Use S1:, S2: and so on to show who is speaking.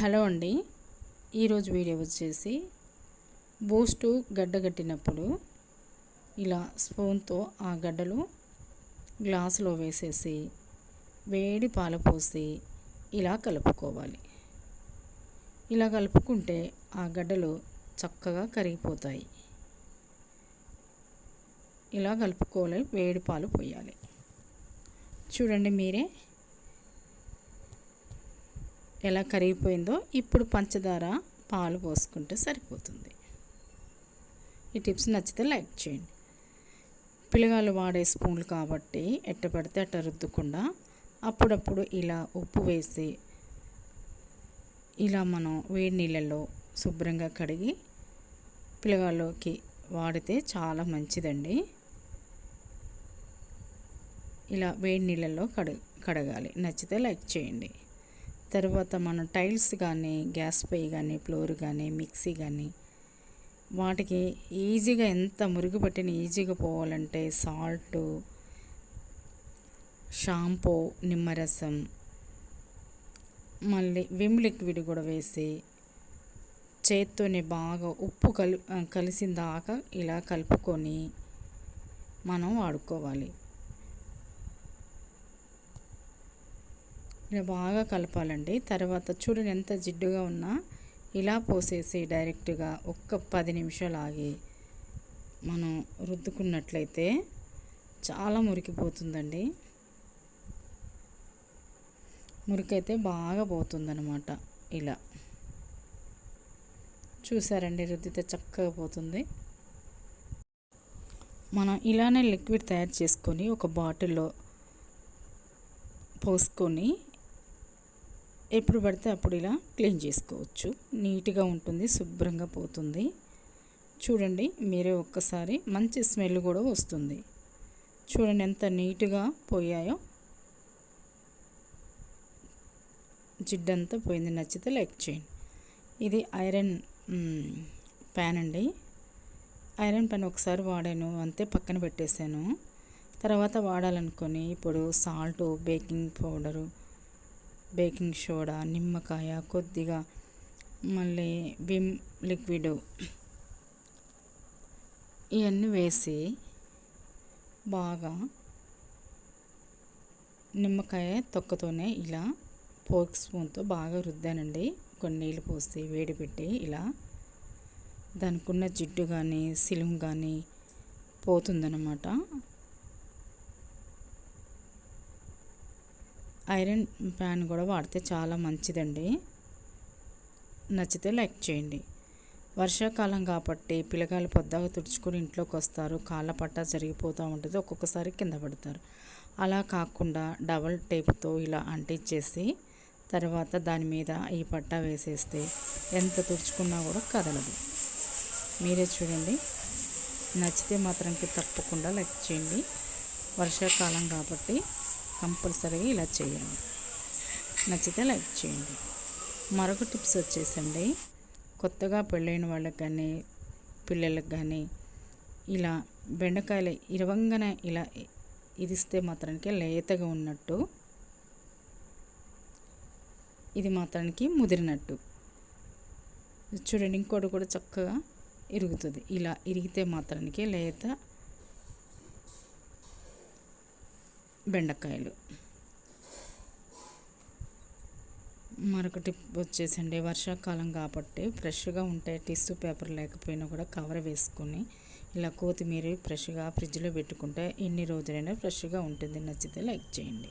S1: Hello అండి. ఈరోజు video వచ్చేసి బూస్టు గడ్డగట్టినప్పుడు ఇలా స్పూన్తో ఆ గడ్డలు గ్లాసులో వేసేసి వేడి పాలు పోసి ఇలా కలుపుకోవాలి. ఇలా కలుపుకుంటే ఆ గడ్డలు చక్కగా కరిగిపోతాయి. ఇలా కలుపుకోవాలి వేడి పాలు పోయాలి. చూడండి మీరే ఎలా కరిగిపోయిందో ఇప్పుడు పంచదార పాలు పోసుకుంటే సరిపోతుంది. ఈ టిప్స్ నచ్చితే లైక్ చేయండి. పిల్లగాళ్ళు వాడే స్పూన్లు కాబట్టి ఎట్ట పడితే అట్ట రుద్దకుండా అప్పుడప్పుడు ఇలా ఉప్పు వేసి ఇలా మనం వేడి నీళ్ళల్లో శుభ్రంగా కడిగి పిల్లగాళ్ళకి వాడితే చాలా మంచిదండి. ఇలా వేడి నీళ్ళల్లో కడ కడగాలి. నచ్చితే లైక్ చేయండి. తర్వాత మనం టైల్స్ కానీ గ్యాస్ పొయ్యి కానీ ఫ్లోర్ కానీ మిక్సీ కానీ వాటికి ఈజీగా ఎంత మురుగు పట్టిన ఈజీగా పోవాలంటే సాల్ట్ షాంపూ నిమ్మరసం మళ్ళీ విమ్ లిక్విడ్ కూడా వేసి చేత్తోనే బాగా ఉప్పు కలి కలిసిన దాకా ఇలా కలుపుకొని మనం వాడుకోవాలి. ఇలా బాగా కలపాలండి. తర్వాత చూడండి ఎంత జిడ్డుగా ఉన్నా ఇలా పోసేసి డైరెక్ట్గా ఒక్క పది నిమిషాలు ఆగి మనం రుద్దుకున్నట్లయితే చాలా మురికిపోతుందండి. మురికైతే బాగా పోతుందనమాట ఇలా. చూసారండి రుద్దితే చక్కగా పోతుంది. మనం ఇలానే లిక్విడ్ తయారు చేసుకొని ఒక బాటిల్లో పోసుకొని ఎప్పుడు పడితే అప్పుడు ఇలా క్లీన్ చేసుకోవచ్చు. నీట్గా ఉంటుంది శుభ్రంగా పోతుంది. చూడండి మీరే ఒక్కసారి మంచి స్మెల్ కూడా వస్తుంది. చూడండి ఎంత నీట్గా పోయాయో. జిడ్డంతా పోయింది. నచ్చితే లైక్ చేయండి. ఇది ఐరన్ ప్యాన్ అండి. ఐరన్ ప్యాన్ ఒకసారి వాడాను అంతే పక్కన పెట్టేశాను. తర్వాత వాడాలనుకొని ఇప్పుడు salt baking powder baking soda నిమ్మకాయ కొద్దిగా మళ్ళీ విమ్ లిక్విడ్ ఇవన్నీ వేసి బాగా నిమ్మకాయ తొక్కతోనే ఇలా ఫోర్క్ స్పూన్తో బాగా రుద్దానండి. కొన్ని నీళ్ళు పోసి వేడి పెట్టి ఇలా దానికి ఉన్న జిడ్డు కానీ సిలుం కానీ పోతుందన్నమాట. ఐరన్ ప్యాన్ కూడా వాడితే చాలా మంచిదండి. నచ్చితే లైక్ చేయండి. వర్షాకాలం కాబట్టి పిల్లగాలు పొద్దుగా తుడుచుకొని ఇంట్లోకి వస్తారు. కాళ్ళ పట్టా జరిగిపోతూ ఉంటుంది. ఒక్కొక్కసారి కింద పడతారు. అలా కాకుండా డబల్ టేప్తో ఇలా అంటించేసి తర్వాత దాని మీద ఈ పట్టా వేసేస్తే ఎంత తుడుచుకున్నా కూడా కదలదు. మీరే చూడండి. నచ్చితే మాత్రంకి తప్పకుండా లైక్ చేయండి. వర్షాకాలం కాబట్టి కంపల్సరీగా ఇలా చేయండి. నచ్చితే లైక్ చేయండి. మరొక టిప్స్ వచ్చేసండి. కొత్తగా పెళ్ళైన వాళ్ళకి కానీ పిల్లలకు కానీ ఇలా బెండకాయలు ఇరవంగానే ఇలా ఇదిస్తే మాత్రానికి లేతగా ఉన్నట్టు ఇది మాత్రానికి ముదిరినట్టు. చూడండి ఇంకోటి కూడా చక్కగా ఇరుగుతుంది. ఇలా ఇరిగితే మాత్రానికి లేత బెండకాయలు. మరొక టిప్ వచ్చేసండి. వర్షాకాలం కాబట్టి ఫ్రెష్గా ఉంటాయి టిష్యూ పేపర్ లేకపోయినా కూడా కవర్ వేసుకొని ఇలా కొత్తిమీర ఫ్రెష్గా ఫ్రిడ్జ్లో పెట్టుకుంటే ఎన్ని రోజులైనా ఫ్రెష్గా ఉంటుంది. నచ్చితే లైక్ చేయండి.